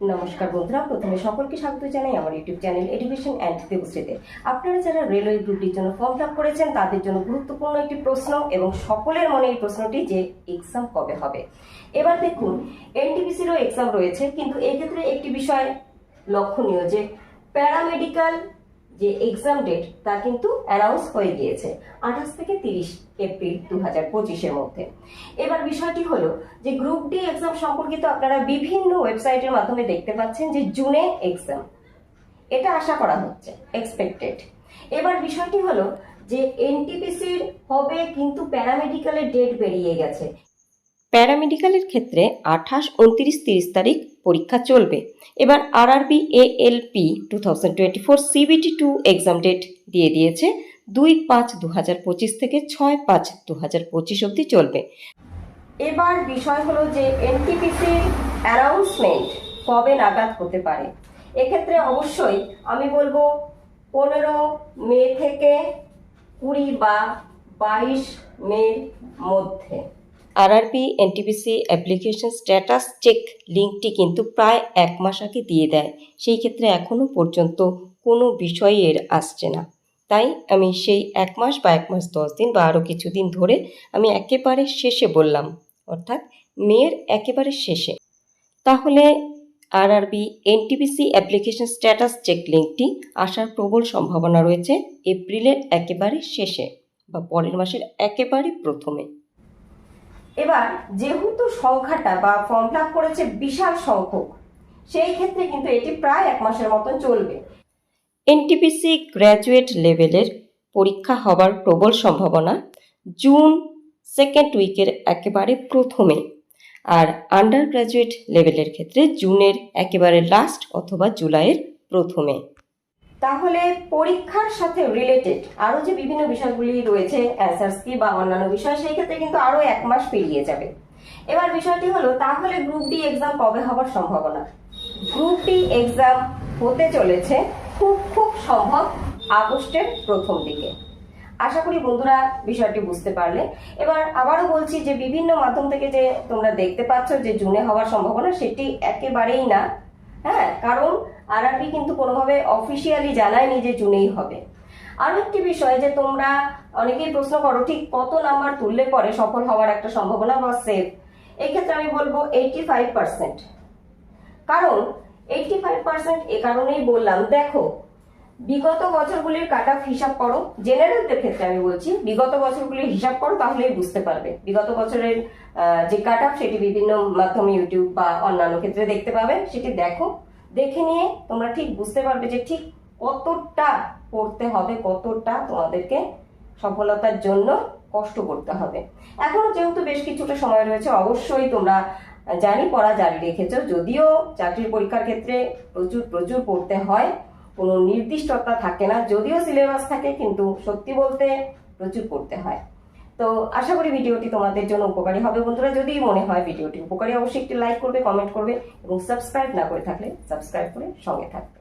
নমস্কার বন্ধুরা, প্রথমে সকলকে স্বাগত জানাই আমার ইউটিউব চ্যানেল এডুকেশন অ্যান্ড দেবশ্রীতে আপনারা যারা রেলওয়ে গ্রুপটির জন্য ফর্ম ফিল করেছেন, তাদের জন্য গুরুত্বপূর্ণ একটি প্রশ্ন এবং সকলের মনে এই প্রশ্নটি যে এক্সাম কবে হবে। এবার দেখুন এনটিপিসিরও এক্সাম রয়েছে, কিন্তু এক্ষেত্রে একটি বিষয় লক্ষণীয় যে প্যারামেডিক্যাল যে এক্সাম ডেট তা কিন্তু অ্যানাউন্স হয়ে গিয়েছে আঠাশ থেকে তিরিশ এপ্রিল দু হাজার পঁচিশের মধ্যে। এবার বিষয়টি হলো যে গ্রুপ ডি এক্সাম সম্পর্কিত আপনারা বিভিন্ন ওয়েবসাইটের মাধ্যমে দেখতে পাচ্ছেন যে জুনে এক্সাম এটা আশা করা হচ্ছে এক্সপেক্টেড এবার বিষয়টি হলো যে এনটিপিসির হবে কিন্তু প্যারামেডিক্যালের ডেট বেরিয়ে গেছে। প্যারামেডিক্যালের ক্ষেত্রে আঠাশ, উনত্রিশ, তিরিশ তারিখ পরীক্ষা চলবে। এবার RRB ALP two thousand twenty four CBT two exam date দিয়ে দিয়েছে। দুই পাঁচ দু হাজার পঁচিশ থেকে ছয় পাঁচ দু হাজার পঁচিশ অবধি চলবে। এবার বিষয় হলো যে এনটিপিসির অ্যানাউন্সমেন্ট কবে নাগাদ হতে পারে? এক্ষেত্রে অবশ্যই আমি বলব পনেরো মে থেকে কুড়ি বা বাইশ মের মধ্যে। RRB NTPC application status check লিঙ্কটি কিন্তু প্রায় এক মাস আগে দিয়ে দেয়। সেই ক্ষেত্রে এখনও পর্যন্ত কোনো বিষয় এর আসছে না। তাই আমি সেই এক মাস বা এক মাস দশ দিন বা আরও কিছুদিন ধরে আমি একেবারে শেষে বললাম, অর্থাৎ মেয়ের একেবারে শেষে। তাহলে RRB NTPC application status check লিঙ্কটি আসার প্রবল সম্ভাবনা রয়েছে এপ্রিলের একেবারে শেষে বা পরের মাসের একেবারে প্রথমে। এবার যেহেতু সংখ্যাটা বা ফর্ম ফিল করেছে বিশাল সংখ্যক, সেই ক্ষেত্রে কিন্তু এটি প্রায় এক মাসের মতন চলবে। এনটিপিসি গ্র্যাজুয়েট লেভেলের পরীক্ষা হবার প্রবল সম্ভাবনা জুন সেকেন্ড উইকের একেবারে প্রথমে, আর আন্ডার গ্র্যাজুয়েট লেভেলের ক্ষেত্রে জুনের একেবারে লাস্ট অথবা জুলাইয়ের প্রথমে। তাহলে পরীক্ষার সাথে রিলেটেড আরও যে বিভিন্ন বিষয়গুলি রয়েছে অ্যান্সার্স কি বা অন্যান্য বিষয়, সেই ক্ষেত্রে কিন্তু আরও এক মাস পেরিয়ে যাবে। এবার বিষয়টি হলো, তাহলে গ্রুপ ডি এক্সাম কবে হবার সম্ভাবনা? গ্রুপ ডি এক্সাম হতে চলেছে খুব খুব সম্ভব আগস্টের প্রথম দিকে। আশা করি বন্ধুরা বিষয়টি বুঝতে পারলে। এবার আবারও বলছি যে বিভিন্ন মাধ্যম থেকে যে তোমরা দেখতে পাচ্ছ যে জুনে হওয়ার সম্ভাবনা, সেটি একেবারেই না। হ্যাঁ কারণ আরআরবি কিন্তু কোনোভাবে অফিসিয়ালি জানায়নি যে জুনেই হবে। আরও একটি বিষয় যে তোমরা অনেকেই প্রশ্ন করো, ঠিক কত নাম্বার তুললে পরে সফল হওয়ার একটা সম্ভাবনা বা সেফ এক্ষেত্রে আমি বলব এইটি ফাইভ পার্সেন্ট কারণ এইটি ফাইভ পার্সেন্ট এ কারণেই বললাম, দেখো, বিগত বছরগুলির কাট অফ হিসাব করো। জেনারেলদের ক্ষেত্রে আমি বলছি, বিগত বছরগুলির হিসাব করো, তাহলেই বুঝতে পারবে। বিগত বছরের যে কাট অফ সেটি বিভিন্ন মাধ্যমে ইউটিউব বা অন্যান্য ক্ষেত্রে দেখতে পাবে, সেটি দেখো। দেখে নিয়ে তোমরা ঠিক বুঝতে পারবে যে ঠিক কতটা পড়তে হবে, কতটা তোমাদেরকে সফলতার জন্য কষ্ট করতে হবে। এখনও যেহেতু বেশ কিছুটা সময় রয়েছে, অবশ্যই তোমরা জানি পড়া জারি রেখেছো। যদিও চাকরির পরীক্ষার ক্ষেত্রে প্রচুর প্রচুর পড়তে হয়, কোনো নির্দিষ্টতা থাকে না। যদিও সিলেবাস থাকে, কিন্তু সত্যি বলতে প্রচুর পড়তে হয়। তো আশা করি ভিডিওটি তোমাদের জন্য উপকারী হবে। বন্ধুরা, যদি মনে হয় ভিডিওটি উপকারী, অবশ্যই একটি লাইক করবে কমেন্ট করবে এবং সাবস্ক্রাইব না করে থাকলে সাবস্ক্রাইব করে সঙ্গে থাকবে।